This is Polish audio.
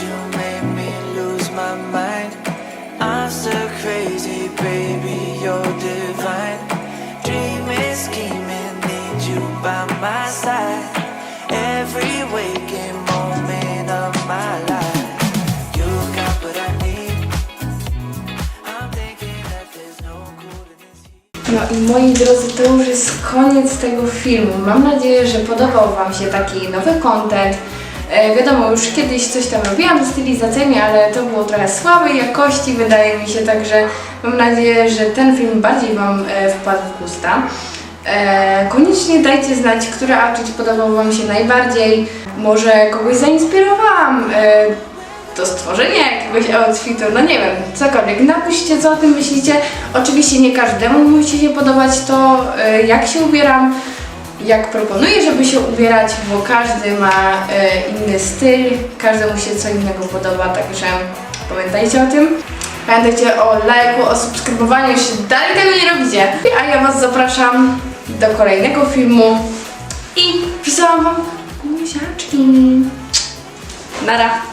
you made me lose my mind. I'm crazy, baby, you're divine. Dreaming, scheming, need you by my side. Every waking moment of my life. No. No i moi drodzy, to już jest koniec tego filmu. Mam nadzieję, że podobał Wam się taki nowy content. E, wiadomo, już kiedyś coś tam robiłam ze stylizacjami, ale to było trochę słabej jakości, wydaje mi się, także mam nadzieję, że ten film bardziej Wam e, wpadł w gusta. E, koniecznie dajcie znać, który outfit podobał Wam się najbardziej. Może kogoś zainspirowałam do stworzenia jakiegoś outfitu, no nie wiem, cokolwiek. Napiszcie, co o tym myślicie. Oczywiście nie każdemu musi się podobać to, jak się ubieram, jak proponuję, żeby się ubierać, bo każdy ma e, inny styl, każdemu się co innego podoba, także pamiętajcie o tym. Pamiętajcie o lajku, o subskrybowaniu, jeśli dalej tego nie robicie. A ja Was zapraszam do kolejnego filmu i wysyłam Wam buziaczki. Nara!